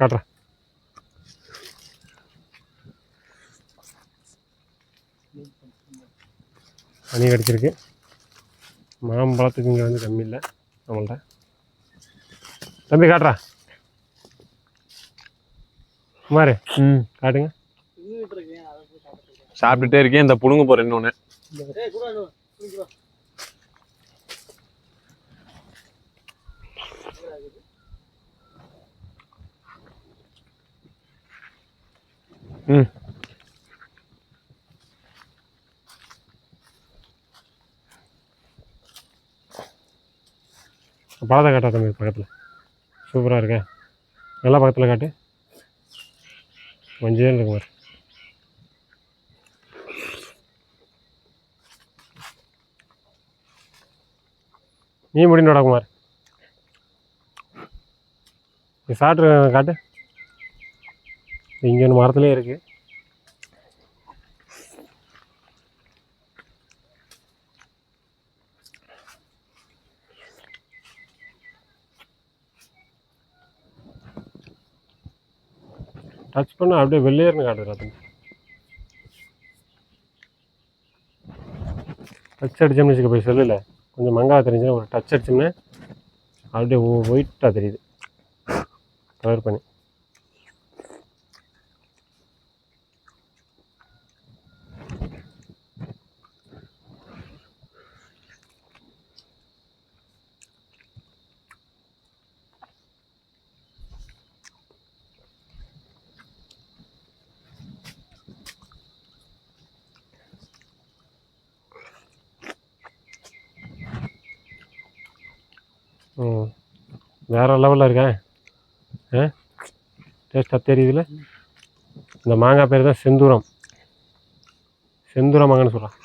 காட்டுறேன். பனி கடிச்சிருக்கு. மாம்பழத்துக்கு இங்கே வந்து கம்மி இல்லை நம்மள்ட்ட. தம்பி காட்டுறா. குமார் ம் காட்டுங்க. சாப்பிட்டுட்டே இருக்கேன் இந்த புடுங்க போறேன் இன்னொன்னு. ம். பழத்தை காட்டா தம்பி பக்கத்தில். சூப்பராக இருக்கேன் நல்லா பக்கத்தில் காட்டு. மஞ்சள் இருக்கு மாதிரி நீ முடிந்து குமார் நீ சாப்பிட்ரு காட்டு. இங்கே ஒன்று மரத்துலேயே இருக்குது டச் பண்ணால் அப்படியே வெள்ளையர்னு காட்டுதுடா தம்பி டச் அடித்தோம்னு வச்சுக்க போய் செல்லில். கொஞ்சம் மங்காக தெரிஞ்சுன்னா ஒரு டச் அடிச்சோம்னா அப்படியே ஒயிட்டாக தெரியுது. கவர் பண்ணி. ம். வேறு லெவலில் இருக்கேன். ஆ? டேஸ்ட்டாக தெரியுதுல? இந்த மாங்காய் பேர் தான் செந்தூரம். செந்தூரம் மாங்கான்னு சொல்கிறான்